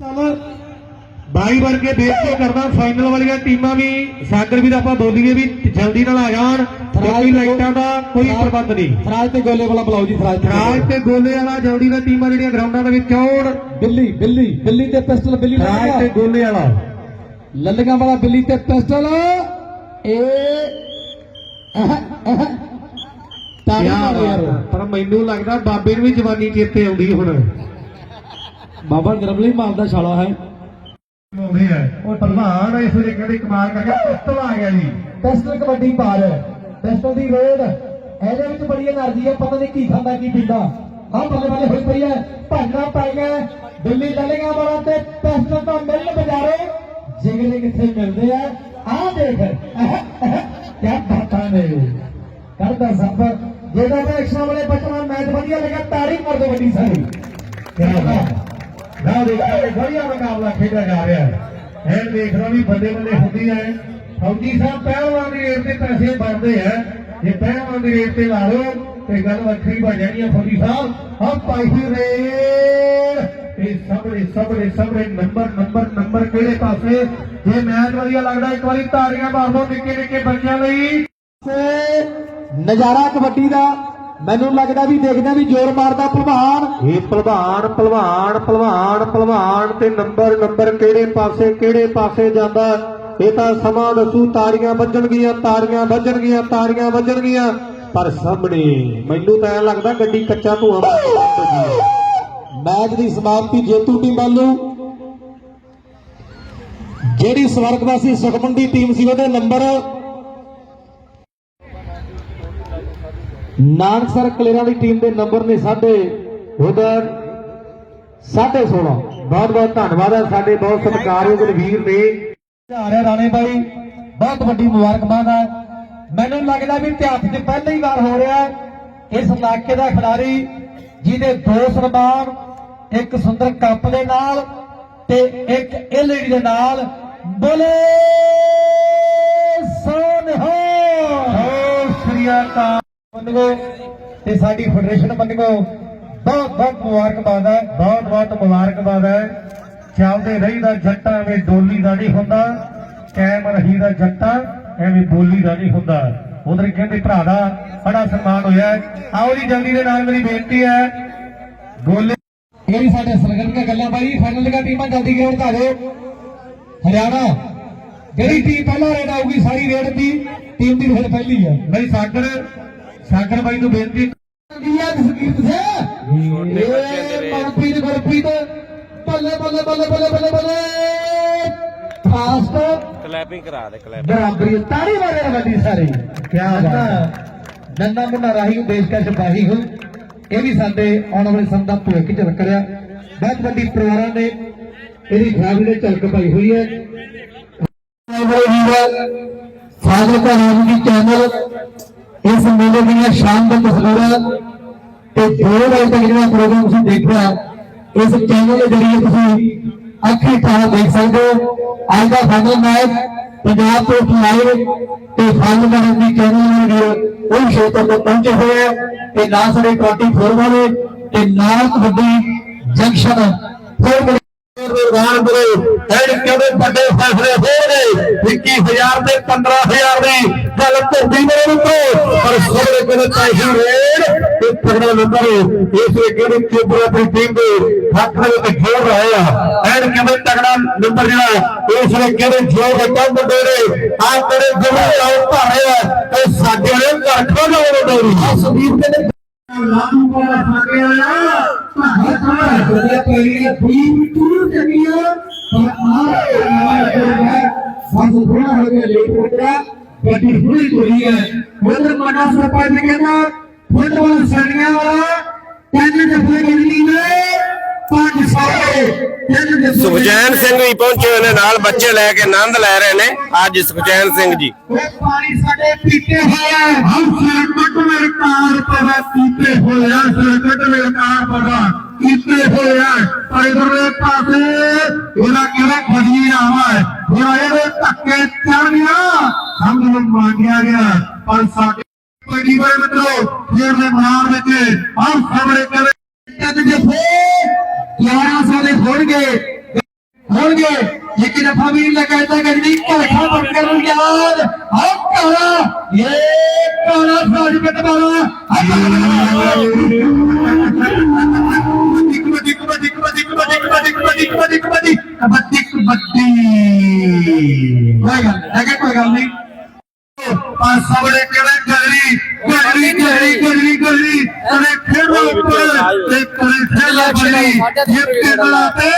ਚੱਲ ਬਾਈ ਕੇ ਦੇਖ ਕੇ ਕਰਦਾ ਫਾਈਨਲ ਵਾਲੀਆਂ ਟੀਮਾਂ ਵੀ ਸਾਗਰ ਵੀਰ ਆਪਾਂ ਬੋਲੀਏ ਵੀ ਜਲਦੀ ਨਾਲ ਆ ਜਾਣ ਕਿਉਂਕਿ ਲਾਈਟਾਂ ਦਾ ਕੋਈ ਪ੍ਰਬੰਧ ਨਹੀਂ। ਫਰਾਜ ਤੇ ਗੋਲੇ ਵਾਲਾ ਬੁਲਾਓ ਜੀ ਫਰਾਜ ਤੇ ਰਾਜ ਤੇ ਗੋਲੇ ਵਾਲਾ ਜਲਦੀ ਨਾਲ ਟੀਮਾਂ ਜਿਹੜੀਆਂ ਗਰਾਊਂਡਾਂ ਦੇ ਵਿੱਚ ਆਉਣ ਬਿੱਲੀ ਬਿੱਲੀ ਬਿੱਲੀ ਤੇ ਪਿਸਟਲ ਬਿੱਲੀ ਰਾਜ ਤੇ ਗੋਲੇ ਵਾਲਾ। ਲੱਲੀਆਂ ਵਾਲਾ ਬਿੱਲੀ ਤੇ ਪਿਸਟਲ। ਤਾਂ ਹੈ। ਪਰ ਮੈਨੂੰ ਲੱਗਦਾ ਬਾਬੇ ਨੂੰ ਵੀ ਜਵਾਨੀ ਚੇਤੇ ਆਉਂਦੀ ਹੁਣ। ਬਾਬਾ ਗਰਬਲੀ ਮਾਲ ਦਾ ਸ਼ਾਲਾ ਹੈ। ਇਹਦੇ ਵਿੱਚ ਬੜੀ એનર્ਜੀ ਹੈ। ਪਤਾ ਨਹੀਂ ਕੀ ਖਾਂਦਾ ਕੀ ਪੀਂਦਾ। ਆਹ ਬੱਲੇ ਬੱਲੇ ਹੋਈ ਪਈ ਹੈ। ਭੰਨਾ ਪੈ ਗਿਆ। ਦਿੱਲੀ ਚੱਲੇਗਾ ਬੜਾ ਤੇ ਪਿਸਤਲ ਤਾਂ ਮਿਲਣ ਬਜਾਰੇ। ਜਿਗਲੇ ਕਿੱਥੇ ਮਿਲਦੇ ਆ। ਆਹ ਦੇਖ। ਕੀ ਬਾਤਾਂ ਨੇ। ਕਰਦਾ ਸਫਰ। ਜੇ ਤਾਂ ਐਕਸ਼ਨ ਵਾਲੇ ਬਚਣਾ ਮੈਚ ਵਧੀਆ ਲੱਗਾ ਤਾਰੀਖ ਕਰ ਵੱਡੀ ਸਾਰੀ। ਕੀ ਬਾਤ ਨਾ ਦੇਖਿਆ ਵਧੀਆ ਮੁਕਾਬਲਾ ਖੇਡਿਆ ਜਾ ਰਿਹਾ ਹੈ। ਇਹ ਦੇਖ ਲਓ ਵੀ ਬੱਲੇ ਬੱਲੇ ਹੁੰਦੀ ਹੈ ਫੌਜੀ ਸਾਹਿਬ ਪਹਿਲਵਾਨ ਦੀ ਰੇਟ ਤੇ ਪੈਸੇ ਬਣਦੇ ਆ। ਜੇ ਪਹਿਲਵਾਨ ਦੀ ਰੇਟ ਤੇ ਲਾ ਲਓ ਤੇ ਗੱਲ ਵੱਖਰੀ ਬਣ ਜਾਣੀ ਹੈ ਫੌਜੀ ਸਾਹਿਬ। ਹਾਂ ਪਾਈ ਰੇਟ ਇਹ ਸਭਰੇ ਸਭਰੇ ਸਭਰੇ ਨੰਬਰ ਨੰਬਰ ਨੰਬਰ ਕਿਹੜੇ ਪਾਸੇ? ਜੇ ਮੈਚ ਵਧੀਆ ਲੱਗਦਾ, ਇੱਕ ਵਾਰੀ ਤਾੜੀਆਂ ਮਾਰ ਦਿਓ ਨਿੱਕੇ ਨਿੱਕੇ ਬੱਚਿਆਂ ਲਈ। ਤੇ ਨਜ਼ਾਰਾ ਕਬੱਡੀ ਦਾ ਮੈਨੂੰ ਲੱਗਦਾ ਵੀ ਦੇਖਦੇ ਵੀ ਜ਼ੋਰ ਮਾਰਦਾ ਭਲਵਾਨ ਇਹ ਭਲਵਾਨ ਭਲਵਾਨ ਭਲਵਾਨ ਭਲਵਾਨ ਤੇ ਨੰਬਰ ਨੰਬਰ ਕਿਹੜੇ ਪਾਸੇ ਕਿਹੜੇ ਪਾਸੇ ਜਾਂਦਾ? ਇਹ ਤਾਂ ਸਮਾਂ ਦੱਸੂ ਤਾੜੀਆਂ ਵੱਜਣਗੀਆਂ ਤਾੜੀਆਂ ਵੱਜਣਗੀਆਂ ਤਾੜੀਆਂ ਵੱਜਣਗੀਆਂ ਪਰ ਸਾਹਮਣੇ ਮੈਨੂੰ ਤਾਂ ਐਂ ਲੱਗਦਾ ਗੱਡੀ ਕੱਚਾ ਧੂਆ ਮੈਚ ਦੀ ਸਮਾਪਤੀ ਜੇਤੂ ਟੀਮ ਵੱਲੋਂ। ਜਿਹੜੀ ਸਵਰਗਵਾਸੀ ਸੁਖਮਨ ਦੀ ਟੀਮ ਸੀ ਉਹਦੇ ਨੰਬਰ ਨਾਨਕਸਰ ਕਲੇਰਾਂ ਦੀ ਟੀਮ ਦੇ ਨੰਬਰ ਨੇ ਸਾਡੇ ਉਧਰ 16.5 ਬਹੁਤ ਬਹੁਤ ਧੰਨਵਾਦ ਹੈ ਸਾਡੇ ਬਹੁਤ ਸਤਿਕਾਰਯੋਗ ਵੀਰ ਨੇ। ਆ ਰਿਹਾ ਰਾਣੇ ਬਾਈ ਬਹੁਤ ਵੱਡੀ ਮੁਬਾਰਕਬਾਦ ਹੈ ਮੈਨੂੰ ਲੱਗਦਾ ਵੀ ਇਤਿਹਾਸ 'ਚ ਪਹਿਲੀ ਵਾਰ ਹੋ ਰਿਹਾ ਹੈ ਇਸ ਇਲਾਕੇ ਦਾ ਖਿਡਾਰੀ ਜਿਹਦੇ ਦੋ ਸਨਮਾਨ ਇੱਕ ਸੁੰਦਰ ਕੱਪ ਦੇ ਨਾਲ ਤੇ ਇੱਕ ਐਲਈਡੀ ਦੇ ਨਾਲ। ਬੋਲੇ ਸੋਨਹਾ ਸਤਿ ਸ੍ਰੀ ਅਕਾਲ। ਮੰਨਗੋ ਤੇ ਸਾਡੀ ਫੈਡਰੇਸ਼ਨ ਮੰਨਗੋ ਬਹੁਤ ਬਹੁਤ ਮੁਬਾਰਕਬਾਦ ਹੈ, ਬਹੁਤ ਬਹੁਤ ਮੁਬਾਰਕਬਾਦ ਹੈ। ਚੱਲਦੇ ਰਹੀਦਾ ਜੱਟਾਂ ਐਵੇਂ ਡੋਲੀ ਦਾ ਨਹੀਂ ਹੁੰਦਾ ਕਾਇਮ ਰਹੀਦਾ ਜੱਟਾਂ, ਐਵੇਂ ਬੋਲੀ ਦਾ ਨਹੀਂ ਹੁੰਦਾ। ਉਧਰ ਕਹਿੰਦੇ ਭਰਾ ਦਾ ਬੜਾ ਸਨਮਾਨ ਹੋਇਆ ਆਓ ਜੀ, ਜਲਦੀ ਦੇ ਨਾਲ ਮੇਰੀ ਬੇਨਤੀ ਹੈ, ਗੋਲੇ ਇਹ ਵੀ ਸਾਡੇ ਸਰਗਨ ਦੀਆਂ ਗੱਲਾਂ ਬਾਈ ਫਾਈਨਲ ਦੀਆਂ ਟੀਮਾਂ ਜਲਦੀ ਗੇੜ ਧਾ ਦਿਓ। ਹਰਿਆਣਾ, ਜਿਹੜੀ ਟੀਮ ਪਹਿਲਾਂ ਰੇਡ ਆਊਗੀ, ਸਾਰੀ ਰੇਡ ਦੀ ਟੀਮ ਦੀ ਫਿਰ ਪਹਿਲੀ ਆ ਬਈ ਸਾਗਰ ਸਾਗਰ ਬਾਈ ਨੂੰ ਬੇਨਤੀ ਇੰਡੀਆ ਦੀ ਸਕੀਰਤ ਸੇ ਇਹ ਮਨਪ੍ਰੀਤ ਗੁਰਪ੍ਰੀਤ ਬੱਲੇ ਬੱਲੇ ਬੱਲੇ ਬੱਲੇ ਬੱਲੇ ਬੱਲੇ। ਫਾਸਟ ਕਲੈਪਿੰਗ ਕਰਾ ਦੇ ਕਲੈਪ ਬਰਾਬਰੀ ਤਾੜੀ ਮਾਰੇ ਵੱਡੀ ਸਾਰੀ। ਕਿਆ ਬਾਤ ਹੈ। ਨੰਨਾ ਮੁੰਨਾ ਰਾਹੀ ਦੇਸ਼ ਦਾ ਸਿਪਾਹੀ ਹੋ। ਇਹ ਵੀ ਸਾਡੇ ਆਉਣ ਵਾਲੇ ਸਮੇਂ ਦਾ ਭਵਿੱਖ ਚ ਰੱਖ ਰਿਹਾ ਬਹੁਤ ਵੱਡੀ ਪਰਿਵਾਰਾਂ ਨੇ ਇਹਦੀ ਖਰਾਬੀ ਨੇ ਝਲਕ ਪਾਈ ਹੋਈ ਹੈ। ਫਾਦਰ ਦਾ ਨਾਮ ਦੀ ਚੈਨਲ ਇਸ ਮੇਲੇ ਦੀਆਂ ਸ਼ਾਨਦਾਰ ਤਸਵੀਰਾਂ ਤੇ ਦੋ ਵਜੇ ਤੱਕ ਜਿਹੜਾ ਪ੍ਰੋਗਰਾਮ ਤੁਸੀਂ ਦੇਖਿਆ, ਇਸ ਚੈਨਲ ਦੇ ਜਰੀਏ ਤੁਸੀਂ ਅੱਖੀ ਤਾਂ ਦੇਖ ਸਕਦੇ ਹੋ। ਅੱਜ ਦਾ ਫਾਈਨਲ ਮੈਚ ਪੰਜਾਬ ਤੋਂ ਲਾਈਵ ਤੇ ਫਾਈਨਲ ਮੈਚ ਦੀ ਚੈਨਲ ਵੀਡੀਓ ਉਹ ਖੇਤਰ ਤੋਂ ਪਹੁੰਚੇ ਹੋਏ ਆ ਤੇ ਨਾਲ ਸਾਡੇ 24 ਵਾਲੇ ਤੇ ਨਾਲ ਕਬੱਡੀ ਜੰਕਸ਼ਨ ਹੋਰ ਰੋਜ਼ਾਨ ਐਡ ਕਿਹੜੇ ਵੱਡੇ ਫੈਸਲੇ ਹੋ ਗਏ 21000 ਦੇ 15000 ਦੀ ਗੱਲ ਧਰਤੀ ਮੇਰੇ ਉੱਤੇ ਸੋਹਣੇ ਰੇਡ ਤੇ ਤਗੜਾ ਨੰਬਰ ਇਸ ਵੇ ਕਿਹੜੇ ਚੋਬਰ ਆਪਣੀ ਟੀਮ ਦੇ ਹੱਥ ਦੇ ਉੱਤੇ ਖੇਡ ਰਹੇ ਆ? ਐਡ ਕਿਵੇਂ ਤਗੜਾ ਨੰਬਰ ਜਿਹੜਾ, ਇਸ ਵੇ ਕਿਹੜੇ ਜੋਰ ਦੇ ਕੰਮ ਮੁੰਡੇ ਨੇ ਆ ਤੇਰੇ ਗੁਰੂ ਆਉ ਭਾਰੇ ਆ, ਤੇ ਸਾਡੇ ਵਾਲੇ ਘਰ ਖੋਲੋ ਉਹ ਡੋਰੀ ਆ ਸੁਦੀਪ ਦੇ ਲਾਗੂ ਵਾਲਾ ਸਾਡੇ ਵਾਲਾ ਭਾਰਤ ਮਾਰ ਵਧੀਆ ਵੀ ਟੂਰ ਚੱਲੀਆਂ ਪਰ ਆ ਸਾਨੂੰ ਥੋੜਾ ਹੋ ਗਿਆ ਲੇਟ ਹੋ ਗਿਆ, ਗੱਡੀ ਪੂਰੀ ਹੋਈ ਹੈ ਉਧਰ ਮਨਾ ਸਰਪੰਚ ਕਹਿੰਦਾ ਫੁੱਟਬਾਲ ਸੜੀਆਂ ਵਾਲਾ ਤਿੰਨ ਜਫੇ ਗਿਣਨੀ ਨੇ ਪੰਜ ਸਾਰੇ ਤਿੰਨ ਜਫੇ ਸੁਖਜੈਨ ਸਿੰਘ ਵੀ ਪਹੁੰਚੇ ਹੋਏ ਨੇ ਨਾਲ ਬੱਚੇ ਲੈ ਕੇ ਆਨੰਦ ਲੈ ਰਹੇ ਨੇ। ਅੱਜ ਸੁਖਜੈਨ ਸਿੰਘ ਜੀ। ਉਹ ਪਾਣੀ ਸਾਡੇ ਪੀਤੇ ਹੋਇਆ ਹਮ ਸਰਕਟ ਮੇਰੇ ਕਾਰ ਪਵਾ ਪੀਤੇ ਹੋਇਆ ਸਰਕਟ ਮੇਰੇ ਕਾਰ ਪਵਾ ਪੀਤੇ ਹੋਇਆ ਪਰ ਇਧਰਲੇ ਪਾਸੇ ਉਹਦਾ ਕਿਹੜਾ ਖੜੀ ਆਵਾ ਹੈ ਹੁਣ ਇਹਦੇ ਧੱਕੇ ਚੜਨੀਆਂ ਸਮਝ ਨੂੰ ਮੰਗਿਆ ਗਿਆ। ਔਰ ਸਾਡੇ ਬੜੀ ਬੜੇ ਮਿੱਤਰੋ ਜੇ ਮਹਿਮਾਨ ਵਿੱਚ ਆਪ ਸਾਹਮਣੇ लेकिन कहा ये साज में गल कोई गल नहीं ਬਣੀ ਇਹ ਕਿਹੜਾ ਤੇ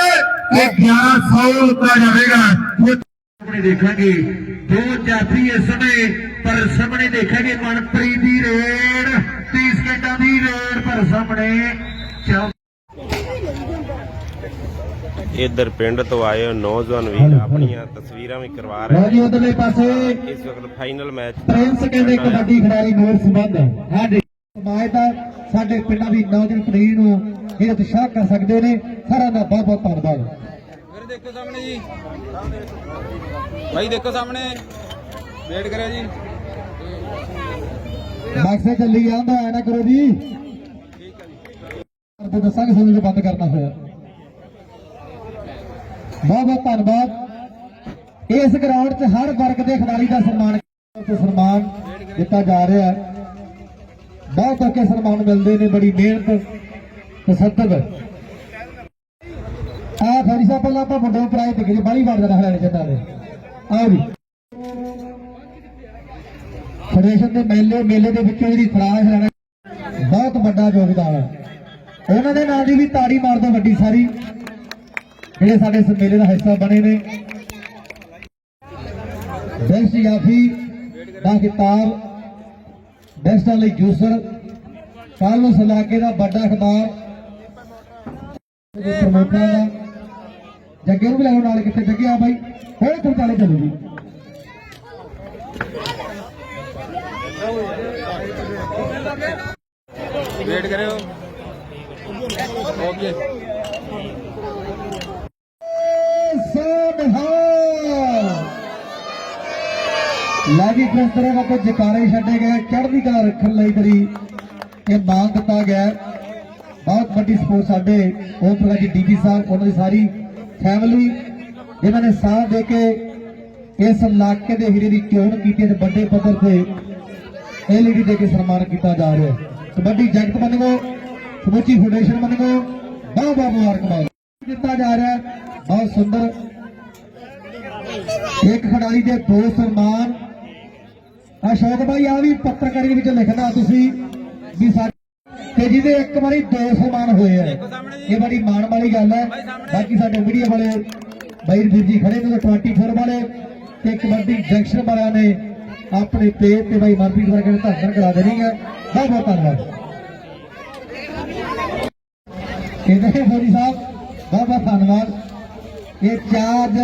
ਇਹ 1100 ਉੱਪਰ ਜਾਵੇਗਾ। ਸਾਹਮਣੇ ਦੇਖਾਂਗੇ। ਦੋ ਜਾਫੀ ਇਸ ਸਮੇਂ ਪਰ ਸਾਹਮਣੇ ਦੇਖਾਂਗੇ ਮਨਪ੍ਰੀਤ ਦੀ ਰੇਡ। 30 ਸਕਿੰਟਾਂ ਦੀ ਰੇਡ ਪਰ ਸਾਹਮਣੇ। ਚੌ ਇੱਧਰ ਪਿੰਡ ਤੋਂ ਆਏ ਨੌਜਵਾਨ ਵੀਰ ਆਪਣੀਆਂ ਤਸਵੀਰਾਂ ਵੀ ਕਰਵਾ ਰਹੇ ਜੀ ਉਧਰਲੇ ਪਾਸੇ। ਨੇ। ਇਸ ਵਕਤ ਫਾਈਨਲ ਮੈਚ ਪ੍ਰਿੰਸ ਕਹਿੰਦੇ ਕਬੱਡੀ ਖਿਡਾਰੀ ਮੇਰ ਸੰਬੰਧ ਸਾਡੇ ਸਮਾਜ ਦਾ ਸਾਡੇ ਪਿੰਡਾਂ ਦੀ ਨੌਜਵਾਨ ਪੀੜ੍ਹੀ ਨੂੰ ਇਹ ਉਤਸ਼ਾਹ ਕਰ ਸਕਦੇ ਨੇ। ਸਾਰਿਆਂ ਦਾ ਬਹੁਤ ਬਹੁਤ ਧੰਨਵਾਦ। ਵੀਰ ਦੇਖੋ ਸਾਹਮਣੇ ਜੀ। ਭਾਈ ਦੇਖੋ ਸਾਹਮਣੇ। ਵੇਟ ਕਰਿਓ ਜੀ। ਮੈਕਸੇ ਚੱਲੀ ਜਾਂਦਾ ਐ ਨਾ ਕਰੋ ਜੀ। ਤੇ ਦੱਸਾਂਗੇ ਤੁਹਾਨੂੰ ਜੇ ਬੰਦ ਕਰਨਾ ਹੋਇਆ। ਬਹੁਤ ਬਹੁਤ ਧੰਨਵਾਦ। ਇਸ ਗਰਾਊਂਡ 'ਚ ਹਰ ਵਰਗ ਦੇ ਖਿਡਾਰੀ ਦਾ ਸਨਮਾਨ ਤੇ ਸਨਮਾਨ ਦਿੱਤਾ ਜਾ ਰਿਹਾ ਹੈ। ਬਹੁਤ ਔਕੇ ਸਨਮਾਨ ਮਿਲਦੇ ਨੇ ਬੜੀ ਮਿਹਨਤ ਤੇ ਸੱਤਬ ਆ ਫਰੀ ਸਾਹਿਬ, ਪਹਿਲਾਂ ਆਪਾਂ ਵੱਡੇ ਨੂੰ ਪ੍ਰਾਈਜ਼ ਦੇ ਕੇ ਬਾਲੀ ਵਾਰ ਦਾ ਹਰਿਆਣੇ ਚੱਟਾ ਦੇ ਆਓ ਜੀ। ਫੈਡਰੇਸ਼ਨ ਦੇ ਮੇਲੇ ਮੇਲੇ ਦੇ ਵਿੱਚੋਂ ਜਿਹੜੀ ਖਰਾਸ਼ ਰਹਿਣਾ ਬਹੁਤ ਵੱਡਾ ਯੋਗਦਾਨ ਹੈ। ਉਹਨਾਂ ਦੇ ਨਾਲ ਦੀ ਵੀ ਤਾੜੀ ਮਾਰ ਦੋ ਵੱਡੀ ਸਾਰੀ। ਜਿਹੜੇ ਸਾਡੇ ਇਸ ਮੇਲੇ ਦਾ ਹਿੱਸਾ ਬਣੇ ਨੇ। ਬੈਸਟ ਯਾਫੀ ਦਾ ਕਿਤਾਬ ਬੈਸਟ ਲਈ ਜੂਸਰ। ਕਾਲੂ ਸਲਾਕੇ ਦਾ ਵੱਡਾ ਅਖਬਾਰ। ਦੇ ਪ੍ਰਮੋਟਰਾਂ ਦਾ ਜੱਗੇ ਨੂੰ ਵੀ ਲੈ ਲਓ ਨਾਲ ਕਿੱਥੇ ਜੱਗੇ ਆ ਬਾਈ। ਹੋਰ ਤੁਮ ਚਾਲੇ ਚੱਲੋ ਜੀ। ਵੇਟ ਕਰਿਓ। ਓਕੇ ਲੈ ਲਾਗੀ ਕਿਸ ਤਰ੍ਹਾਂ ਦਾ ਜਕਾਰੇ ਛੱਡੇ ਗਏ, ਚੜ੍ਹਦੀ ਕਲਾ ਰੱਖਣ ਲਈ ਬੜੀ ਇਹ ਮਾਨ ਦਿੱਤਾ ਗਿਆ ਬਹੁਤ ਵੱਡੀ ਸਪੋਰਟ ਸਾਡੇ ਓਮ ਪ੍ਰਕਾਸ਼ ਡੀਪੀ ਸਾਹਿਬ, ਉਹਨਾਂ ਦੀ ਸਾਰੀ ਫੈਮਿਲੀ ਜਿਨ੍ਹਾਂ ਨੇ ਸਾਥ ਦੇ ਕੇ ਇਸ ਇਲਾਕੇ ਦੇ ਹੀਰੇ ਦੀ ਚੋਣ ਕੀਤੀ ਤੇ ਵੱਡੇ ਪੱਧਰ ਤੇ ਐਲਈਡੀ ਦੇ ਕੇ ਸਨਮਾਨ ਕੀਤਾ ਜਾ ਰਿਹਾ ਕਬੱਡੀ ਜਗਤ ਮੰਨੋ ਸਮੁੱਚੀ ਫੈਡਰੇਸ਼ਨ ਮੰਨੋ ਬਹੁਤ ਬਹੁਤ ਮੁਬਾਰਕਬਾਦ। ਦਿੱਤਾ ਜਾ ਰਿਹਾ ਬਹੁਤ ਸੁੰਦਰ। ਇੱਕ ਖਿਡਾਰੀ ਦੇ ਦੋ ਸਨਮਾਨ ਅਸ਼ੋਕ ਭਾਈ ਆ ਵੀ ਪੱਤਰਕਾਰੀ ਵਿੱਚ ਲਿਖਦਾ ਤੁਸੀਂ ਵੀ ਸਾਡੇ ਤੇ ਜਿਹਦੇ ਇੱਕ ਵਾਰੀ ਦੋ ਸਨਮਾਨ ਹੋਏ ਆ। ਇਹ ਬੜੀ ਮਾਣ ਵਾਲੀ ਗੱਲ ਹੈ। ਬਾਕੀ ਸਾਡੇ ਮੀਡੀਆ ਵਾਲੇ ਬਾਈ ਵੀਰ ਜੀ ਖੜੇ ਨੇ 24 ਵਾਲੇ ਤੇ ਕਬੱਡੀ ਜੰਕਸ਼ਨ ਵਾਲਿਆਂ ਨੇ ਆਪਣੇ ਪੇਜ ਤੇ ਬਾਈ ਮਨਪ੍ਰੀਤ ਵਰਗੇ ਨੇ ਧੰਨਵਾਦ ਕਰਾ ਦੇਣੀ ਹੈ ਬਹੁਤ ਬਹੁਤ ਧੰਨਵਾਦ। ਇਹਦੇ ਫੌਜੀ ਸਾਹਿਬ ਬਹੁਤ ਬਹੁਤ ਧੰਨਵਾਦ। ਇਹ ਚਾਰਜ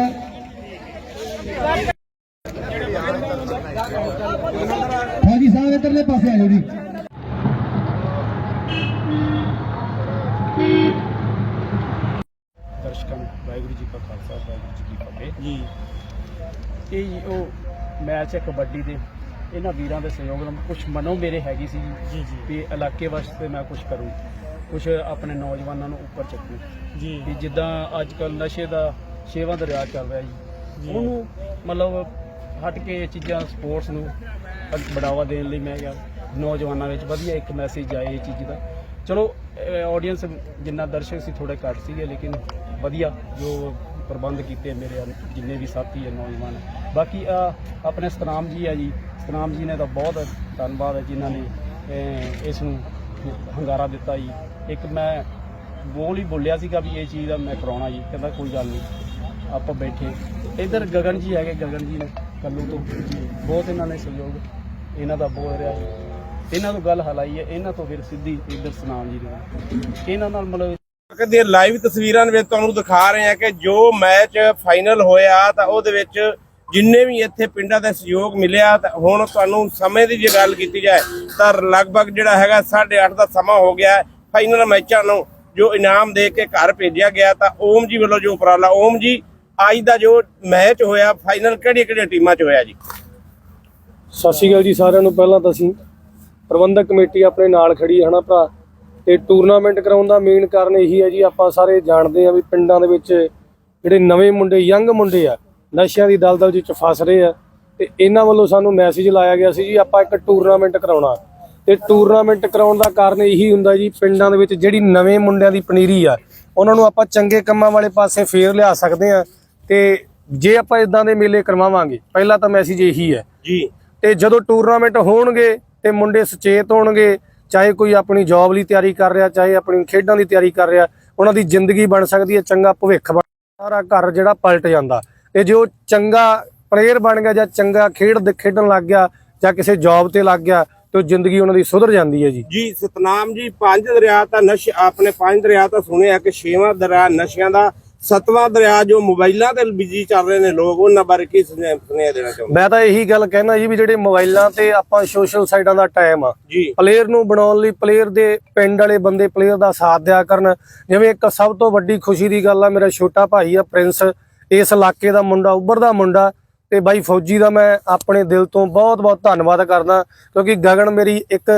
ਇਧਰਲੇ ਪਾਸੇ ਆ ਜਾਓ ਜੀ। ਦਰਸ਼ਕਾਂ ਵਾਹਿਗੁਰੂ ਜੀ ਕਾ ਖਾਲਸਾ ਵਾਹਿਗੁਰੂ ਜੀ ਕੀ ਫਤਿਹ। ਜੀ। ਇਹ ਜੀ ਉਹ ਮੈਚ ਹੈ ਕਬੱਡੀ ਦੇ। ਇਹਨਾਂ ਵੀਰਾਂ ਦੇ ਸਹਿਯੋਗ ਨਾਲ ਕੁਝ ਮਨੋਂ ਮੇਰੇ ਹੈਗੀ ਸੀ ਜੀ। ਜੀ ਵੀ ਇਲਾਕੇ ਵਾਸਤੇ ਮੈਂ ਕੁਝ ਕਰੂੰ। ਕੁਝ ਆਪਣੇ ਨੌਜਵਾਨਾਂ ਨੂੰ ਉੱਪਰ ਚੱਕੂ। ਜੀ। ਵੀ ਜਿੱਦਾਂ ਅੱਜ ਕੱਲ ਨਸ਼ੇ ਦਾ ਸੇਵਾ ਦਰਿਆ ਚੱਲ ਰਿਹਾ ਜੀ। ਉਹਨੂੰ ਮਤਲਬ ਹਟ ਕੇ ਇਹ ਚੀਜ਼ਾਂ ਸਪੋਰਟਸ ਨੂੰ ਬੜਾਵਾ ਦੇਣ ਲਈ ਮੈਂ ਕਿਹਾ ਨੌਜਵਾਨਾਂ ਵਿੱਚ ਵਧੀਆ ਇੱਕ ਮੈਸੇਜ ਆਏ ਇਹ ਚੀਜ਼ ਦਾ। ਚਲੋ ਆਡੀਅנס ਜਿੰਨਾ ਦਰਸ਼ਕ ਸੀ ਥੋੜੇ ਘੱਟ ਸੀਗੇ, ਲੇਕਿਨ ਵਧੀਆ ਜੋ ਪ੍ਰਬੰਧ ਕੀਤੇ ਮੇਰੇ ਜਿੰਨੇ ਵੀ ਸਾਥੀ ਹੈ ਨੌਜਵਾਨ। ਬਾਕੀ ਆਪਣੇ ਸਤਨਾਮ ਜੀ ਆ ਜੀ। ਸਤਨਾਮ ਜੀ ਨੇ ਤਾਂ ਬਹੁਤ ਧੰਨਵਾਦ ਹੈ ਜਿਨ੍ਹਾਂ ਨੇ ਇਸ ਨੂੰ ਹੰਗਾਰਾ ਦਿੱਤਾ ਜੀ। ਇੱਕ ਮੈਂ ਬੋਲ ਹੀ ਬੋਲਿਆ ਸੀਗਾ ਵੀ ਇਹ ਚੀਜ਼ ਦਾ ਮੈਂ ਕਰਾਉਣਾ ਜੀ। ਕਹਿੰਦਾ ਕੋਈ ਗੱਲ ਨਹੀਂ, ਆਪਾਂ ਬੈਠੇ। ਇਧਰ ਗਗਨ ਜੀ ਹੈਗੇ, ਗਗਨ ਜੀ ਨੇ ਕੱਲੂ ਤੋਂ। ਬਹੁਤ ਇਹਨਾਂ ਨੇ ਸਹਿਯੋਗ ਇਹਨਾਂ ਦਾ ਬਹੁਤ ਰਿਹਾ ਇਹਨਾਂ ਤੋਂ ਗੱਲ ਹਲਾਈ ਹੈ, ਇਹਨਾਂ ਤੋਂ ਫਿਰ ਸਿੱਧੀ ਇਧਰ ਸਨਾਮ ਜੀ ਨੇ ਇਹਨਾਂ ਨਾਲ ਮਤਲਬ ਕਦੇ ਲਾਈਵ ਤਸਵੀਰਾਂ ਵਿੱਚ ਤੁਹਾਨੂੰ ਦਿਖਾ ਰਹੇ ਹਾਂ ਕਿ ਜੋ ਮੈਚ ਫਾਈਨਲ ਹੋਇਆ ਤਾਂ ਉਹਦੇ ਵਿੱਚ ਜਿੰਨੇ ਵੀ ਇੱਥੇ ਪਿੰਡਾਂ ਦਾ ਸਹਿਯੋਗ ਮਿਲਿਆ ਤਾਂ ਹੁਣ ਤੁਹਾਨੂੰ ਸਮੇਂ ਦੀ ਜੇ ਗੱਲ ਕੀਤੀ ਜਾਏ ਤਾਂ ਲਗਭਗ ਜਿਹੜਾ ਹੈਗਾ 8:30 ਦਾ ਸਮਾਂ ਹੋ ਗਿਆ ਫਾਈਨਲ ਮੈਚਾਂ ਨੂੰ ਜੋ ਇਨਾਮ ਦੇ ਕੇ ਘਰ ਭੇਜਿਆ ਗਿਆ ਤਾਂ ਓਮ ਜੀ ਵੱਲੋਂ ਜੋ ਉਪਰਾਲਾ, ਓਮ ਜੀ, ਅੱਜ ਦਾ ਜੋ ਮੈਚ ਹੋਇਆ, ਫਾਈਨਲ ਕਿਹੜੀਆਂ ਕਿਹੜੀਆਂ ਟੀਮਾਂ 'ਚ ਹੋਇਆ ਜੀ? ਸਤਿ ਸ਼੍ਰੀ ਅਕਾਲ ਜੀ ਸਾਰਿਆਂ ਨੂੰ। ਪਹਿਲਾਂ ਤਾਂ ਅਸੀਂ ਪ੍ਰਬੰਧਕ ਕਮੇਟੀ ਆਪਣੇ ਨਾਲ ਖੜੀ ਹੈ ਨਾ ਭਰਾ? ਤੇ ਟੂਰਨਾਮੈਂਟ ਕਰਾਉਣ ਦਾ ਮੇਨ ਕਾਰਨ ਇਹੀ ਹੈ ਜੀ, ਆਪਾਂ ਸਾਰੇ ਜਾਣਦੇ ਹਾਂ ਵੀ ਪਿੰਡਾਂ ਦੇ ਵਿੱਚ ਜਿਹੜੇ ਨਵੇਂ ਮੁੰਡੇ ਯੰਗ ਮੁੰਡੇ ਆ, ਨਸ਼ਿਆਂ ਦੀ ਦਲਦਲ ਵਿੱਚ ਫਸ ਰਹੇ ਆ। ਤੇ ਇਹਨਾਂ ਵੱਲੋਂ ਸਾਨੂੰ ਮੈਸੇਜ ਲਾਇਆ ਗਿਆ ਸੀ ਜੀ, ਆਪਾਂ ਇੱਕ ਟੂਰਨਾਮੈਂਟ ਕਰਾਉਣਾ। ਤੇ ਟੂਰਨਾਮੈਂਟ ਕਰਾਉਣ ਦਾ ਕਾਰਨ ਇਹੀ ਹੁੰਦਾ ਜੀ, ਪਿੰਡਾਂ ਦੇ ਵਿੱਚ ਜਿਹੜੀ ਨਵੇਂ ਮੁੰਡਿਆਂ ਦੀ ਪਨੀਰੀ ਆ, ਉਹਨਾਂ ਨੂੰ ਆਪਾਂ ਚੰਗੇ ਕੰਮਾਂ ਵਾਲੇ ਪਾਸੇ ਫੇਰ ਲਿਆ ਸਕਦੇ ਆ ਤੇ ਜੇ ਆਪਾਂ ਇਦਾਂ ਦੇ ਮੇਲੇ ਕਰਵਾਵਾਂਗੇ, ਪਹਿਲਾ ਤਾਂ ਮੈਸੇਜ ਇਹੀ ਹੈ। ਜੀ। ਤੇ ਜਦੋਂ ਟੂਰਨਾਮੈਂਟ ਹੋਣਗੇ ਤੇ ਮੁੰਡੇ ਸੁਚੇਤ ਹੋਣਗੇ, ਚਾਹੇ ਕੋਈ ਆਪਣੀ ਜੌਬ ਲਈ ਤਿਆਰੀ ਕਰ ਰਿਹਾ, ਚਾਹੇ ਆਪਣੀ ਖੇਡਾਂ ਦੀ ਤਿਆਰੀ ਕਰ ਰਿਹਾ, ਉਹਨਾਂ ਦੀ ਜ਼ਿੰਦਗੀ ਬਣ ਸਕਦੀ ਹੈ, ਚੰਗਾ ਭਵਿੱਖ ਬਣ ਸਾਰਾ ਘਰ ਜਿਹੜਾ ਪਲਟ ਜਾਂਦਾ। ਤੇ ਜੇ ਉਹ ਚੰਗਾ ਪਲੇਅਰ ਬਣ ਗਿਆ ਜਾਂ ਚੰਗਾ ਖੇਡ ਖੇਡਣ ਲੱਗ ਗਿਆ ਜਾਂ ਕਿਸੇ ਜੌਬ ਤੇ ਲੱਗ ਗਿਆ, ਤੇ ਉਹ ਜ਼ਿੰਦਗੀ ਉਹਨਾਂ ਦੀ ਸੁਧਰ ਜਾਂਦੀ ਹੈ ਜੀ। ਜੀ, ਸਤਨਾਮ ਜੀ, ਪੰਜ ਦਰਿਆ ਤਾਂ ਨਸ਼ੇ ਆਪਣੇ ਪੰਜ ਦਰਿਆ ਤਾਂ ਸੁਣਿਆ ਕਿ ਛੇਵਾਂ ਦਰਿਆ ਨਸ਼ਿਆਂ ਦਾ ਸਤਵਾਂ ਦਰਿਆ ਜੋ ਮੋਬਾਈਲਾਂ ਤੇ ਬਿਜ਼ੀ ਚੱਲ ਰਹੇ ਨੇ ਲੋਕ ਉਹਨਾਂ ਬਾਰੇ ਕੀ ਸੁਨੇਹਾ ਦੇਣਾ ਚਾਹੁੰਦੇ ਮੈਂ ਤਾਂ ਇਹੀ ਗੱਲ ਕਹਿਣਾ ਜੀ ਵੀ ਜਿਹੜੇ ਮੋਬਾਈਲਾਂ ਤੇ ਆਪਾਂ ਸੋਸ਼ਲ ਸਾਈਟਾਂ ਦਾ ਟਾਈਮ ਆ ਪਲੇਅਰ ਨੂੰ ਬਣਾਉਣ ਲਈ ਪਲੇਅਰ ਦੇ ਪਿੰਡ ਵਾਲੇ ਬੰਦੇ ਪਲੇਅਰ ਦਾ ਸਾਥ ਦਿਆ ਕਰਨ। ਜਿਵੇਂ ਇੱਕ ਸਭ ਤੋਂ ਵੱਡੀ ਖੁਸ਼ੀ ਦੀ ਗੱਲ ਆ ਮੇਰਾ ਛੋਟਾ ਭਾਈ ਆ ਪ੍ਰਿੰਸ ਇਸ ਇਲਾਕੇ ਦਾ ਮੁੰਡਾ ਉੱਭਰਦਾ ਮੁੰਡਾ ਤੇ ਬਾਈ ਫੌਜੀ ਦਾ ਮੈਂ ਆਪਣੇ ਦਿਲ ਤੋਂ ਬਹੁਤ ਬਹੁਤ ਧੰਨਵਾਦ ਕਰਦਾ ਕਿਉਂਕਿ ਗਗਨ ਮੇਰੀ ਇੱਕ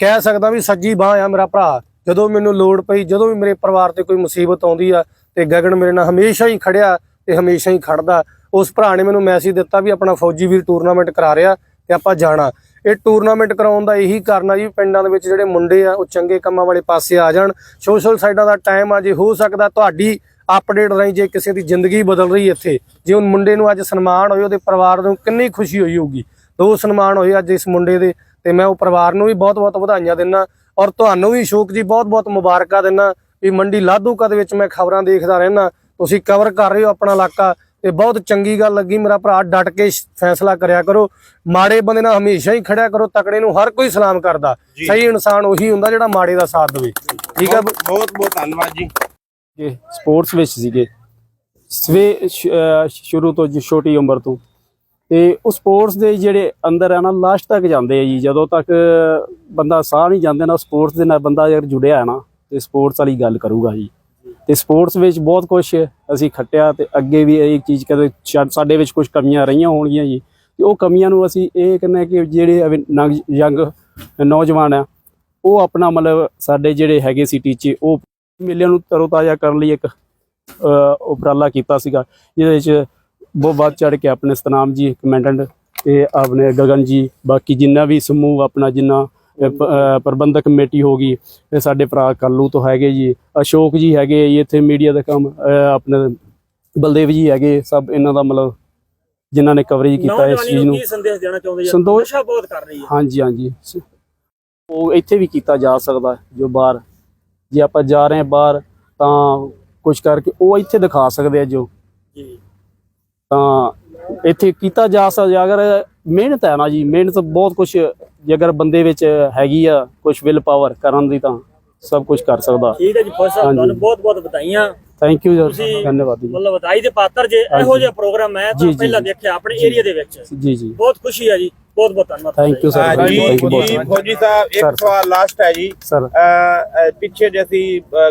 ਕਹਿ ਸਕਦਾ ਵੀ ਸੱਜੀ ਬਾਹ ਆ ਮੇਰਾ ਭਰਾ। ਜਦੋਂ ਮੈਨੂੰ ਲੋੜ ਪਈ ਜਦੋਂ ਵੀ ਮੇਰੇ ਪਰਿਵਾਰ ਤੇ ਕੋਈ ਮੁਸੀਬਤ ਆਉਂਦੀ ਆ ਤੇ ਗਗਨ ਮੇਰੇ ਨਾਲ ਹਮੇਸ਼ਾ ਹੀ ਖੜਿਆ ਤੇ ਹਮੇਸ਼ਾ ਹੀ ਖੜਦਾ। ਉਸ ਭਰਾ ਨੇ ਮੈਨੂੰ ਮੈਸੇਜ ਦਿੱਤਾ ਵੀ ਆਪਣਾ ਫੌਜੀ ਵੀਰ ਟੂਰਨਾਮੈਂਟ ਕਰਾ ਰਿਹਾ ਤੇ ਆਪਾਂ ਜਾਣਾ। ਇਹ ਟੂਰਨਾਮੈਂਟ ਕਰਾਉਣ ਦਾ ਇਹੀ ਕਾਰਨ ਆ ਜੀ, ਪਿੰਡਾਂ ਦੇ ਵਿੱਚ ਜਿਹੜੇ ਮੁੰਡੇ ਆ, ਉਹ ਚੰਗੇ ਕੰਮਾਂ ਵਾਲੇ ਪਾਸੇ ਆ ਜਾਣ। ਸੋਸ਼ਲ ਸਾਈਡਾਂ ਦਾ ਟਾਈਮ ਆ, ਜੇ ਹੋ ਸਕਦਾ ਤੁਹਾਡੀ ਅਪਡੇਟ ਰਹੀ ਜੇ ਕਿਸੇ ਦੀ ਜ਼ਿੰਦਗੀ ਬਦਲ ਰਹੀ ਇੱਥੇ, ਜੇ ਉਹ ਮੁੰਡੇ ਨੂੰ ਅੱਜ ਸਨਮਾਨ ਹੋਏ, ਉਹਦੇ ਪਰਿਵਾਰ ਨੂੰ ਕਿੰਨੀ ਖੁਸ਼ੀ ਹੋਈ ਹੋਊਗੀ। ਦੋ ਸਨਮਾਨ ਹੋਏ ਅੱਜ ਇਸ ਮੁੰਡੇ ਦੇ ਤੇ ਮੈਂ ਉਹ ਪਰਿਵਾਰ ਨੂੰ ਵੀ ਬਹੁਤ-ਬਹੁਤ ਵਧਾਈਆਂ ਦਿੰਦਾ ਔਰ ਤੁਹਾਨੂੰ ਵੀ ਸ਼ੋਕ ਜੀ, ਬਹੁਤ-ਬਹੁਤ ਮੁਬਾਰਕਾਂ ਦਿੰਦਾ ਵੀ ਮੰਡੀ ਲਾਧੂਕਾ ਦੇ ਵਿੱਚ ਮੈਂ ਖਬਰਾਂ ਦੇਖਦਾ ਰਹਿਣਾ ਤੁਸੀਂ ਕਵਰ ਕਰ ਰਹੇ ਹੋ ਆਪਣਾ ਇਲਾਕਾ ਤੇ ਬਹੁਤ ਚੰਗੀ ਗੱਲ ਲੱਗੀ। ਮੇਰਾ ਭਰਾ ਡਟ ਕੇ ਫੈਸਲਾ ਕਰਿਆ ਕਰੋ। ਮਾੜੇ ਬੰਦੇ ਨਾਲ ਹਮੇਸ਼ਾ ਹੀ ਖੜਿਆ ਕਰੋ ਤਕੜੇ ਨੂੰ ਹਰ ਕੋਈ ਸਲਾਮ ਕਰਦਾ। ਸਹੀ ਇਨਸਾਨ ਉਹੀ ਹੁੰਦਾ ਜਿਹੜਾ ਮਾੜੇ ਦਾ ਸਾਥ ਦੇਵੇ। ਠੀਕ ਆ? ਬਹੁਤ ਬਹੁਤ ਧੰਨਵਾਦ ਜੀ। ਕਿ ਸਪੋਰਟਸ ਵਿੱਚ ਸੀਗੇ। ਸਵੇ ਸ਼ੁਰੂ ਤੋਂ ਜੀ ਛੋਟੀ ਉਮਰ ਤੋਂ। ਤੇ ਉਹ ਸਪੋਰਟਸ ਦੇ ਜਿਹੜੇ ਅੰਦਰ ਆ ਨਾ ਲਾਸਟ ਤੱਕ ਜਾਂਦੇ ਆ ਜੀ। ਜਦੋਂ ਤੱਕ ਬੰਦਾ ਸਾਹ ਨਹੀਂ ਜਾਂਦੇ ਨਾ ਸਪੋਰਟਸ ਦੇ ਨਾਲ ਬੰਦਾ ਅਗਰ ਜੁੜਿਆ ਹੈ ਨਾ ਤੇ ਸਪੋਰਟਸ ਵਾਲੀ ਗੱਲ ਕਰੂਗਾ ਜੀ। ਤੇ ਸਪੋਰਟਸ ਵਿੱਚ ਬਹੁਤ ਕੁਝ ਅਸੀਂ ਖੱਟਿਆ ਤੇ ਅੱਗੇ ਵੀ ਇਹ ਚੀਜ਼ ਕਦੇ ਸਾਡੇ ਵਿੱਚ ਕੁਝ ਕਮੀਆਂ ਰਹੀਆਂ ਹੋਣਗੀਆਂ ਜੀ। ਤੇ ਉਹ ਕਮੀਆਂ ਨੂੰ ਅਸੀਂ ਇਹ ਕਹਿੰਦੇ ਕਿ ਜਿਹੜੇ ਯੰਗ ਨੌਜਵਾਨ ਆ ਉਹ ਆਪਣਾ ਮਤਲਬ ਸਾਡੇ ਜਿਹੜੇ ਹੈਗੇ ਸੀ ਟੀਚੇ ਉਹ ਮੇਲਿਆਂ ਨੂੰ ਤਰੋਤਾਜ਼ਾ ਕਰਨ ਲਈ ਇੱਕ ਉਪਰਾਲਾ ਕੀਤਾ ਸੀਗਾ ਜਿਹਦੇ ਵਿੱਚ ਬਹੁਤ ਵੱਧ ਚੜ ਕੇ ਆਪਣੇ ਸਤਨਾਮ ਜੀ ਕਮੈਂਡੈਂਟ ਤੇ ਆਪਣੇ ਗਗਨ ਜੀ ਬਾਕੀ ਜਿੰਨਾ ਵੀ ਸਮੂਹ ਆਪਣਾ ਜਿੰਨਾ ਪ੍ਰਬੰਧਕ ਕਮੇਟੀ ਹੋ ਗਈ ਸਾਡੇ ਭਰਾ ਕੱਲੂ ਤੋਂ ਹੈਗੇ ਜੀ ਅਸ਼ੋਕ ਜੀ ਹੈਗੇ ਜੀ ਇੱਥੇ ਮੀਡੀਆ ਦਾ ਕੰਮ ਆਪਣੇ ਬਲਦੇਵ ਜੀ ਹੈਗੇ ਸਭ ਇਹਨਾਂ ਦਾ ਮਤਲਬ ਜਿਨ੍ਹਾਂ ਨੇ ਕਵਰੇਜ ਕੀਤਾ ਇਸ ਚੀਜ਼ ਨੂੰ ਸੰਦੇਸ਼ ਦੇਣਾ ਚਾਹੁੰਦੇ ਜੀ? ਸੰਤੋਸ਼ ਨਸ਼ਾ ਬਹੁਤ ਕਰ ਰਹੀ ਹੈ। ਹਾਂਜੀ ਹਾਂਜੀ। ਉਹ ਇੱਥੇ ਵੀ ਕੀਤਾ ਜਾ ਸਕਦਾ ਜੋ ਬਾਹਰ ਜੇ ਆਪਾਂ ਜਾ ਰਹੇ ਹਾਂ ਬਾਹਰ ਤਾਂ ਕੁਝ ਕਰਕੇ ਉਹ ਇੱਥੇ ਦਿਖਾ ਸਕਦੇ ਆ ਜੋ। ਜੀ। ਤਾਂ ਇੱਥੇ ਕੀਤਾ ਜਾ ਸਕਦਾ ਅਗਰ ਮਿਹਨਤ ਹੈ ਨਾ ਜੀ ਮਿਹਨਤ ਬਹੁਤ ਕੁਝ ਜੇ ਅਗਰ ਬੰਦੇ ਵਿੱਚ ਹੈਗੀ ਆ ਕੁਝ ਵਿਲ ਪਾਵਰ ਕਰਨ ਦੀ ਤਾਂ ਸਭ ਕੁਝ ਕਰ ਸਕਦਾ। ਠੀਕ ਹੈ ਜੀ ਸਾਹਿਬ ਹਾਂਜੀ। ਤੁਹਾਨੂੰ ਬਹੁਤ ਬਹੁਤ ਵਧਾਈਆਂ ਥੈਂਕ ਯੂ ਤੁਸੀਂ- ਧੰਨਵਾਦ ਜੀ। ਮਤਲਬ ਵਧਾਈ ਦੇ ਪਾਤਰ ਜੇ ਇਹੋ ਜਿਹਾ ਪ੍ਰੋਗਰਾਮ ਜੀ, ਤਾਂ ਜੀ, ਪਹਿਲਾਂ ਜੀ। ਦੇਖਿਆ ਆਪਣੇ ਏਰੀਆ ਦੇ ਵਿੱਚ। ਜੀ ਜੀ। ਬਹੁਤ ਖੁਸ਼ੀ ਹੈ ਜੀ। ਬਹੁਤ ਬਹੁਤ ਧੰਨਵਾਦ। ਥੈਂਕ ਯੂ ਸਰ ਜੀ ਜੀ ਫੌਜੀ ਸਾਹਿਬ. ਇੱਕ ਸਵਾਲ ਲਾਸਟ ਹੈ ਜੀ। ਸਰ ਪਿੱਛੇ ਜੇ ਅਸੀਂ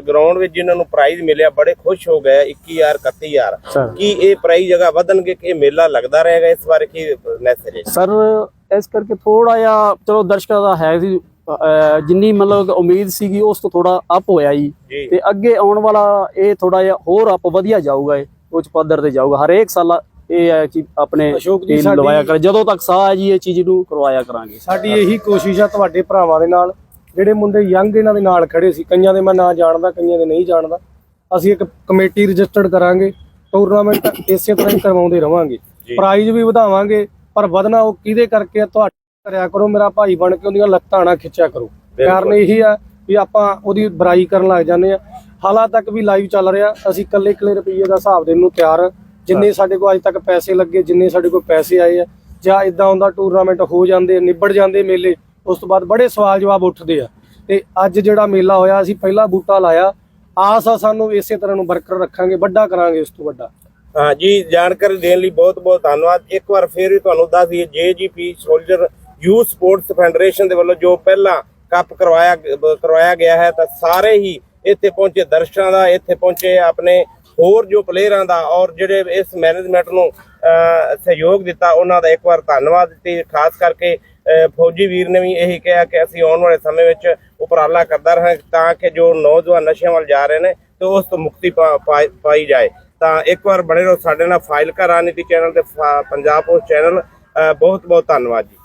ਗਰਾਊਂਡ ਵਿੱਚ ਜਿਨ੍ਹਾਂ ਨੂੰ ਪ੍ਰਾਈਜ਼ ਮਿਲਿਆ ਬੜੇ ਖੁਸ਼ ਹੋ ਗਏ 21000 31000 ਸਰ ਕੀ ਇਹ ਪ੍ਰਾਈਜ਼ ਜਗ੍ਹਾ ਵਧਣਗੇ ਕਿ ਇਹ ਮੇਲਾ ਲੱਗਦਾ ਰਹੇਗਾ? ਇਸ ਬਾਰੇ ਕੀ ਮੈਸੇਜ ਹੈ? ਸਰ ਇਸ ਕਰਕੇ ਥੋੜਾ ਜਿਹਾ ਚਲੋ ਦਰਸ਼ਕਾਂ ਦਾ ਹੈ ਸੀ ਜਿੰਨੀ ਮਤਲਬ ਉਮੀਦ ਸੀਗੀ ਉਸ ਤੋਂ ਥੋੜਾ ਅਪ ਹੋਇਆ ਜੀ। ਜੀ। ਤੇ ਅੱਗੇ ਆਉਣ ਵਾਲਾ ਇਹ ਥੋੜਾ ਜਿਹਾ ਹੋਰ ਅਪ ਵਧੀਆ ਜਾਊਗਾ ਇਹ ਉੱਚ ਪੱਧਰ ਤੇ ਜਾਊਗਾ। ਹਰੇਕ ਸਾਲ ਇਹ ਹੈ ਕਿ ਆਪਣੇ ਅਸ਼ੋਕ ਜੀ, team ਸਾਡੀ- ਲਵਾਇਆ ਕਰ। ਜਦੋਂ ਤੱਕ ਸਾਹ ਹੈ ਜੀ ਇਹ ਚੀਜ਼ ਨੂੰ ਕਰਵਾਇਆ ਕਰਾਂਗੇ। ਸਾਡੀ ਇਹੀ ਕੋਸ਼ਿਸ਼ ਆ ਤੁਹਾਡੇ ਭਰਾਵਾਂ ਦੇ ਨਾਲ। ਜਿਹੜੇ ਮੁੰਡੇ ਯੰਗ ਇਹਨਾਂ ਦੇ ਨਾਲ ਖੜੇ ਸੀ ਕਈਆਂ ਦੇ ਮੈਂ ਨਾਂ ਜਾਣਦਾ ਕਈਆਂ ਦੇ ਨਹੀਂ ਜਾਣਦਾ। ਅਸੀਂ ਇੱਕ ਕਮੇਟੀ ਰਜਿਸਟਰਡ ਕਰਾਂਗੇ ਟੂਰਨਾਮੈਂਟ ਇਸੇ ਤਰ੍ਹਾਂ ਹੀ ਕਰਵਾਉਂਦੇ ਰਵਾਂਗੇ। ਪ੍ਰਾਈਜ਼ ਵੀ ਵਧਾਵਾਂਗੇ ਪਰ ਵਧਣਾ ਉਹ ਕਿਹਦੇ ਕਰਕੇ ਆ ਤੁਹਾਡੇ ਕਰਿਆ ਕਰੋ ਮੇਰਾ ਭਾਈ ਬਣ ਕੇ ਉਹਦੀਆਂ ਲੱਤਾਂ ਨਾ ਖਿੱਚਿਆ ਕਰੋ। ਕਾਰਨ ਇਹੀ ਆ ਵੀ ਆਪਾਂ ਉਹਦੀ ਬੁਰਾਈ ਕਰਨ ਲੱਗ ਜਾਂਦੇ ਆ। ਹਾਲਾਂ ਤੱਕ ਵੀ ਲਾਈਵ ਚੱਲ ਰਿਹਾ ਅਸੀਂ ਇਕੱਲੇ ਇਕੱਲੇ ਰੁਪਈਏ ਦਾ ਹਿਸਾਬ ਦੇਣ ਨੂੰ ਤਿਆਰ ਹਾਂ ਜਿੰਨੇ ਸਾਡੇ ਕੋਲ ਅੱਜ ਤੱਕ ਪੈਸੇ ਲੱਗੇ ਜਿੰਨੇ ਸਾਡੇ ਕੋਲ ਪੈਸੇ ਆਏ ਆ ਜਾਂ ਇਦਾਂ ਹੁੰਦਾ ਟੂਰਨਾਮੈਂਟ ਹੋ ਜਾਂਦੇ ਨਿਬੜ ਜਾਂਦੇ ਮੇਲੇ ਉਸ ਤੋਂ ਬਾਅਦ ਬੜੇ ਸਵਾਲ ਜਵਾਬ ਉੱਠਦੇ ਆ। ਤੇ ਅੱਜ ਜਿਹੜਾ ਮੇਲਾ ਹੋਇਆ ਅਸੀਂ ਪਹਿਲਾ ਬੂਟਾ ਲਾਇਆ। ਆਸ ਆ ਸਾਨੂੰ ਇਸੇ ਤਰ੍ਹਾਂ ਨੂੰ ਬਰਕਰਾਰ ਰੱਖਾਂਗੇ ਵੱਡਾ ਕਰਾਂਗੇ ਇਸ ਤੋਂ ਵੱਡਾ। ਹਾਂ ਜੀ ਜਾਣਕਾਰੀ ਦੇਣ ਲਈ ਬਹੁਤ ਬਹੁਤ ਧੰਨਵਾਦ। ਇੱਕ ਵਾਰ ਫੇਰ ਵੀ ਤੁਹਾਨੂੰ ਦੱਸ ਦਈਏ JGP soldier youth sports federation ਦੇ ਵੱਲੋਂ ਜੋ ਪਹਿਲਾ ਕੱਪ ਕਰਵਾਇਆ ਕਰਵਾਇਆ ਗਿਆ ਹੈ ਤਾਂ ਸਾਰੇ ਹੀ ਇੱਥੇ ਪਹੁੰਚੇ ਦਰਸ਼ਕਾਂ ਦਾ ਇੱਥੇ ਪਹੁੰਚੇ ਆਪਣੇ ਹੋਰ ਜੋ ਪਲੇਅਰਾਂ ਦਾ ਔਰ ਜਿਹੜੇ ਇਸ ਮੈਨੇਜਮੈਂਟ ਨੂੰ ਸਹਿਯੋਗ ਦਿੱਤਾ, ਉਹਨਾਂ ਦਾ ਇੱਕ ਵਾਰ ਧੰਨਵਾਦ ਦਿੱਤੀ। ਖਾਸ ਕਰਕੇ ਫੌਜੀ ਵੀਰ ਨੇ ਵੀ ਇਹੀ ਕਿਹਾ ਕਿ ਅਸੀਂ ਆਉਣ ਵਾਲੇ ਸਮੇਂ ਵਿੱਚ ਉਪਰਾਲਾ ਕਰਦਾ ਰਹਾਂ ਤਾਂ ਕਿ ਜੋ ਨੌਜਵਾਨ ਨਸ਼ਿਆਂ ਵੱਲ ਜਾ ਰਹੇ ਨੇ, ਤੇ ਉਸ ਤੋਂ ਮੁਕਤੀ ਪਾ- ਪਾਈ ਜਾਏ। ਤਾਂ ਇੱਕ ਵਾਰ ਬਣੇ ਰਹੋ ਸਾਡੇ ਨਾਲ ਫਾਈਲ ਘਰ ਰਾਜਨੀਤੀ ਚੈਨਲ ਤੇ, ਫਾ- ਪੰਜਾਬ ਪੋਸਟ ਚੈਨਲ। ਬਹੁਤ ਬਹੁਤ ਧੰਨਵਾਦ ਜੀ।